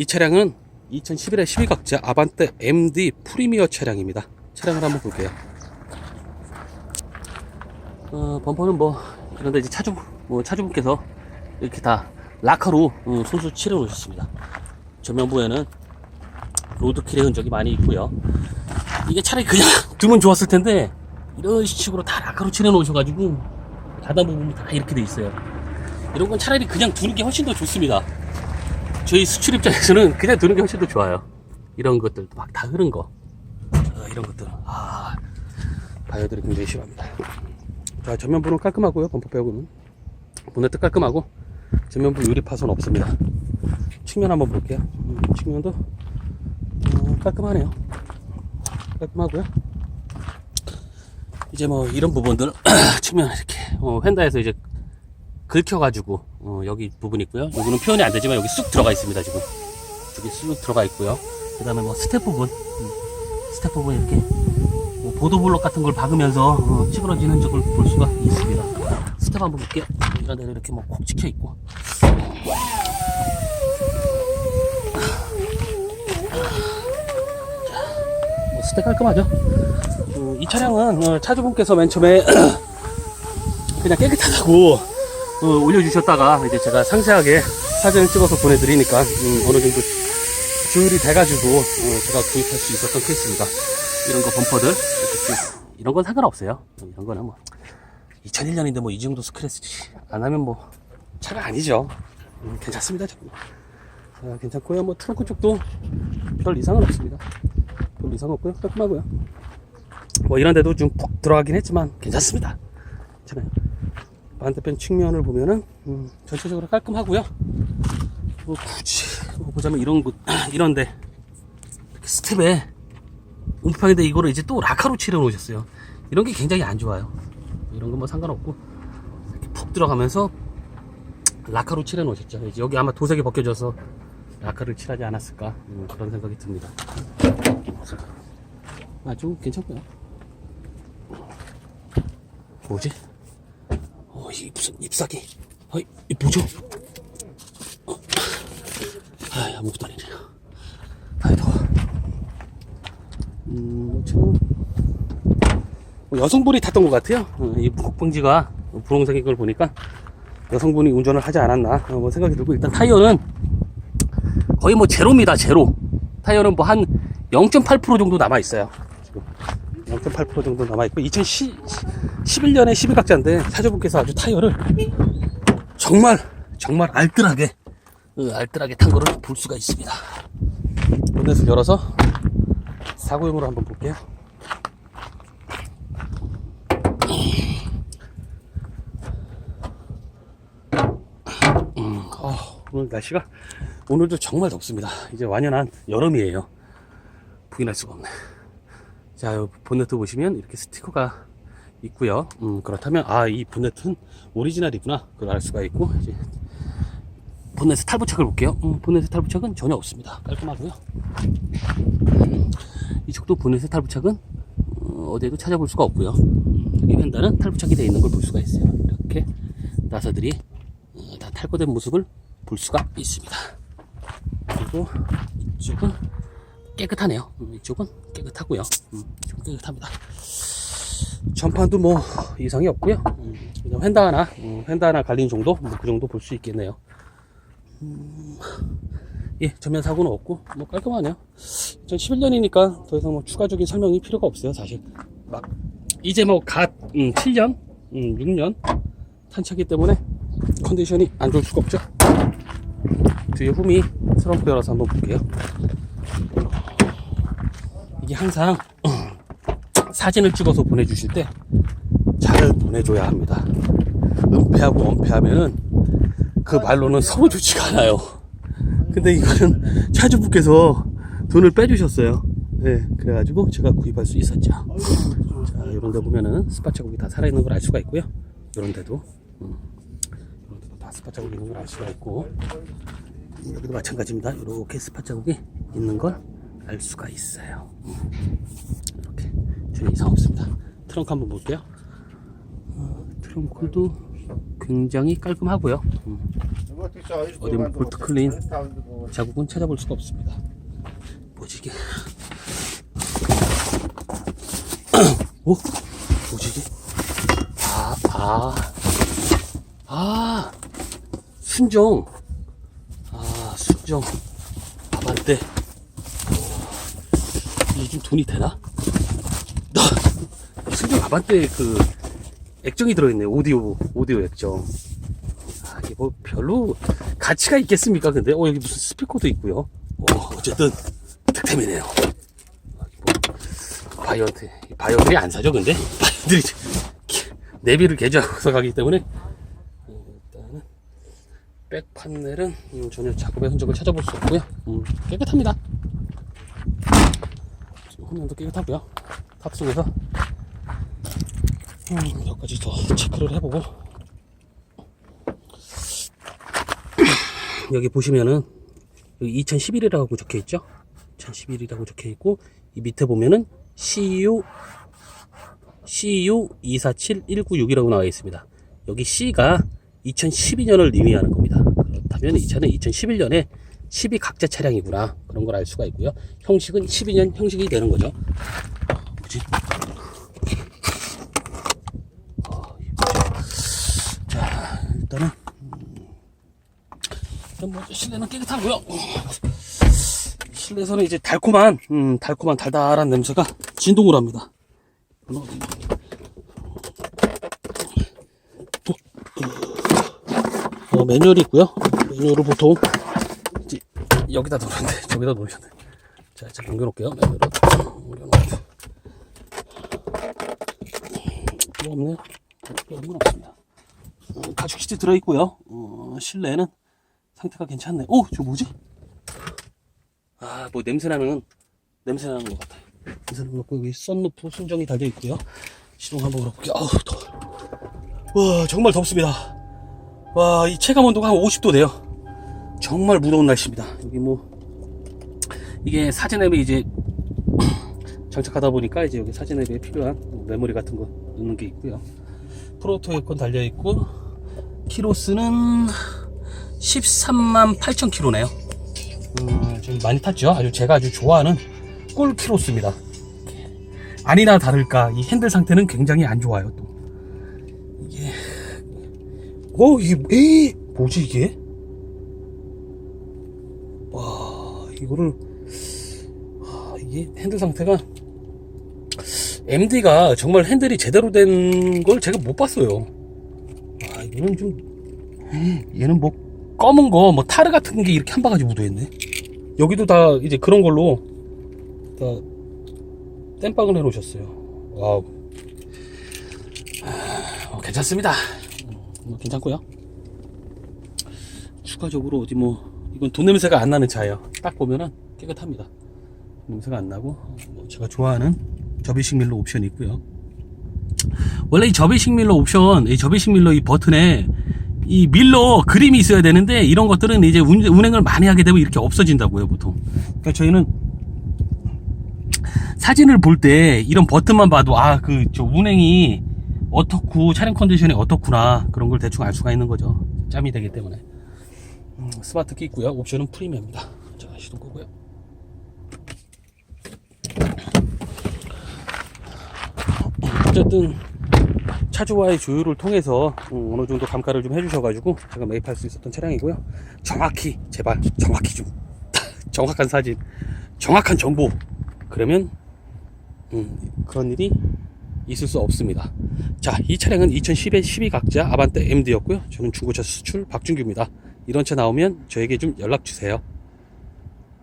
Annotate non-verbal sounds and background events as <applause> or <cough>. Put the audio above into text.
이 차량은 2011에 12각자 아반떼 MD 프리미어 차량입니다. 차량을 한번 볼게요. 어, 범퍼는 뭐 그런데 이제 차주 뭐 차주분께서 이렇게 다 라카로 어, 손수 칠해 놓으셨습니다. 전면부에는 로드킬의 흔적이 많이 있고요. 이게 차라리 그냥 <laughs> 두면 좋았을 텐데 이런 식으로 다 라카로 칠해 놓으셔가지고 바닥 부분이 다 이렇게 돼 있어요. 이런 건 차라리 그냥 두는 게 훨씬 더 좋습니다. 저희 수출 입장에서는 그냥 두는 게 훨씬 더 좋아요. 이런 것들 막 다 흐른 거, 어, 이런 것들 아 바이어들이 굉장히 싫어합니다. 자 전면 부는 깔끔하고요. 범퍼 빼고는 보네트 깔끔하고 전면부 유리 파손 없습니다. 측면 한번 볼게요. 음, 측면도 어, 깔끔하네요. 깔끔하고요. 이제 뭐 이런 부분들 <clears throat> 측면 이렇게 어, 휀다에서 이제 긁혀가지고 어, 여기 부분 있고요. 여기는 표현이 안 되지만 여기 쑥 들어가 있습니다 지금. 여기 쑥 들어가 있고요. 그 다음에 뭐 스텝 부분, 음, 스텝 부분 이렇게 뭐 보도블록 같은 걸 박으면서 어, 찌그러지는 적을 볼 수가 있습니다. 스텝 한번 볼게요. 이런 데는 이렇게 뭐 콕 찍혀 있고. 뭐 스텝 깔끔하죠? 어, 이 차량은 어, 차주분께서 맨 처음에 <clears throat> 그냥 깨끗하다고 어, 올려주셨다가 이제 제가 상세하게 사진을 찍어서 보내드리니까 음, 어느 정도 조율이 돼가지고 어, 제가 구입할 수 있었던 케이스입니다. 이런 거 범퍼들 이렇게 쭉 이런 건 상관없어요. 이런 거는 뭐 2001년인데 뭐 이 정도 스크래치 안 하면 뭐 차가 아니죠. 음, 괜찮습니다. 자, 괜찮고요. 뭐 트렁크 쪽도 별 이상은 없습니다. 별 이상 없고요. 깔끔하고요. 뭐 이런 데도 좀 푹 들어가긴 했지만 괜찮습니다. 괜찮아요. 반대편 측면을 보면은 음, 전체적으로 깔끔하고요. 뭐 굳이 뭐 보자면 이런 곳 <clears throat> 이런데 스텝에 움팡인데 이거를 이제 또 라카로 칠해 놓으셨어요. 이런 게 굉장히 안 좋아요. 이런 건 뭐 상관없고 푹 들어가면서 라카로 칠해 놓으셨죠. 이제 여기 아마 도색이 벗겨져서 라카를 칠하지 않았을까 음, 그런 생각이 듭니다. 아주 괜찮고요. 뭐지? 어, 이게 무슨 잎사귀? 어, 이 뭐죠? 어. 아, 아무것도 아니네요. 아이, 더워. 음, 참. 뭐 여성분이 탔던 것 같아요. 어, 이 국방지가 분홍색인 걸 보니까 여성분이 운전을 하지 않았나 어, 뭐 생각이 들고 일단 타이어는 거의 뭐 제로입니다. 제로. 타이어는 뭐 한 0.8% 정도 남아 있어요. 지금 0.8% 정도 남아 있고 2011년에 12각자인데 사주분께서 아주 타이어를 정말 정말 알뜰하게 어, 알뜰하게 탄 거를 볼 수가 있습니다. 본넷을 열어서 사고용으로 한번 볼게요. 음, 어, 오늘 날씨가 오늘도 정말 덥습니다. 이제 완연한 여름이에요. 부인할 수가 없네. 자, 요 본네트 보시면 이렇게 스티커가 있고요. 음, 그렇다면 아, 이 본네트는 오리지널이구나. 그걸 알 수가 있고 이제 본네트 탈부착을 볼게요. 음, 본네트 탈부착은 전혀 없습니다. 깔끔하고요. 음, 이쪽도 본네트 탈부착은 어, 어디에도 찾아볼 수가 없고요. 음, 여기 휀다는 탈부착이 되어 있는 걸 볼 수가 있어요. 이렇게 나사들이 어, 다 탈거된 모습을 볼 수가 있습니다. 그리고 이쪽은 깨끗하네요. 음, 이쪽은 깨끗하고요. 음, 이쪽은 깨끗합니다. 전판도 뭐 이상이 없고요. 음, 그냥 휀다 하나, 음, 휀다 하나 갈린 정도, 뭐 그 정도 볼 수 있겠네요. 음, 예, 전면 사고는 없고 뭐 깔끔하네요. 2011년이니까 더 이상 뭐 추가적인 설명이 필요가 없어요, 사실. 막 이제 뭐갓 음, 7년, 음, 6년 탄 차기 때문에 컨디션이 안 좋을 수가 없죠. 뒤에 홈이 트렁크 열어서 한번 볼게요. 이게 항상 사진을 찍어서 보내주실 때 잘 보내줘야 합니다. 은폐하고 엄폐하면은 그 말로는 서로 좋지가 않아요. 근데 이거는 차주분께서 돈을 빼주셨어요. 네, 그래가지고 제가 구입할 수 있었죠. 자, 이런 데 보면은 스파 자국이 다 살아있는 걸 알 수가 있고요. 이런 데도, 음, 이런 데도 다 스파 자국이 있는 걸 알 수가 있고, 여기도 마찬가지입니다. 이렇게 스파 자국이 있는 걸 알 수가 있어요. 음, 이렇게 전혀 이상 없습니다. 트렁크 한번 볼게요. 어, 트렁크도 굉장히 깔끔하고요. 음, 어디 뭐 볼트 클린 자국은 찾아볼 수가 없습니다. 뭐지 이게? 오, <clears throat> 뭐지 이게? 아, 아, 아, 순정. 아, 순정. 아반떼. 좀 돈이 되나? 나 순정 아반떼 그 액정이 들어있네. 오디오, 오디오 액정. 아, 이게 뭐 별로 가치가 있겠습니까? 근데, 어, 여기 무슨 스피커도 있고요. 어, 어쨌든, 득템이네요. 뭐, 바이언트, 바이언들이 안 사죠, 근데? 바이언들이 내비를 개조하고서 가기 때문에. 어, 일단은, 백 판넬은 음, 전혀 작업의 흔적을 찾아볼 수 없고요. 음, 깨끗합니다. 화면도 깨끗하고요. 탑승해서 음, 몇 가지 더 체크를 해보고 <clears throat> 여기 보시면은 여기 2011이라고 적혀 있죠? 2011이라고 적혀 있고 이 밑에 보면은 CU CU 247196이라고 나와 있습니다. 여기 C가 2012년을 의미하는 겁니다. 그렇다면 이 차는 2011년에 12 각자 차량이구나 그런 걸 알 수가 있고요. 형식은 12년 형식이 되는 거죠. 어, 이게 뭐지? 자 일단은 일단 뭐 실내는 깨끗하고요. 실내에서는 이제 달콤한 음, 달콤한 달달한 냄새가 진동을 합니다. 이건 어디? 어, 매뉴얼이 있고요. 매뉴얼을 보통 여기다 놓는데 <laughs> 저기다 놓으셨네. 자, 자 넘겨놓을게요. 매뉴얼을 올려놓을게요. 필요 없네요. 필요 없는 건 없습니다. 어, 가죽 시트 들어있고요. 어, 실내는 상태가 괜찮네. 오, 저 뭐지? 아, 뭐 냄새나는 냄새 나는 것 같아요. 냄새 나는 것 같고 여기 썬루프 순정이 달려 있고요. 시동 한번 걸어볼게요. 아우 더워. 와 정말 덥습니다. 와 이 체감 온도가 한 50도 돼요. 정말 무더운 날씨입니다. 여기 뭐 이게 사진 앱에 이제 <clears throat> 장착하다 보니까 이제 여기 사진 앱에 필요한 뭐 메모리 같은 거 넣는 게 있고요. 프로토 에어컨 달려 있고 키로수는 13만 8천 킬로네요. 음, 좀 많이 탔죠. 아주 제가 아주 좋아하는 꿀 키로수입니다. 아니나 다를까 이 핸들 상태는 굉장히 안 좋아요. 또 이게 어 이게 에이, 뭐지 이게? 와 이거를 아, 이게 핸들 상태가 MD가 정말 핸들이 제대로 된 걸 제가 못 봤어요. 아 이거는 좀 얘는 뭐 검은 거 뭐 타르 같은 게 이렇게 한 바가지 묻어있네. 여기도 다 이제 그런 걸로 다 땜빵을 해놓으셨어요. 와우. 아, 어, 괜찮습니다. 뭐 괜찮고요. 추가적으로 어디 뭐 이건 돈 냄새가 안 나는 차예요. 딱 보면은 깨끗합니다. 냄새가 안 나고 뭐 제가 좋아하는 접이식 밀러 옵션이 있고요. 원래 이 접이식 밀러 옵션, 이 접이식 밀러 이 버튼에 이 밀러 그림이 있어야 되는데 이런 것들은 이제 운, 운행을 많이 하게 되면 이렇게 없어진다고요 보통. 그러니까 저희는 사진을 볼 때 이런 버튼만 봐도 아 그 저 운행이 어떻고 차량 컨디션이 어떻구나 그런 걸 대충 알 수가 있는 거죠. 짬이 되기 때문에. 음, 스마트 키 있고요. 옵션은 프리미엄입니다. 자 시동 끄고요. 어쨌든 차주와의 조율을 통해서 음, 어느 정도 감가를 좀 해주셔가지고 제가 매입할 수 있었던 차량이고요. 정확히 제발 정확히 좀 <laughs> 정확한 사진, 정확한 정보 그러면 음, 그런 일이 있을 수 없습니다. 자, 이 차량은 2010에 12 각자 아반떼 MD였고요. 저는 중고차 수출 박준규입니다. 이런 차 나오면 저에게 좀 연락 주세요.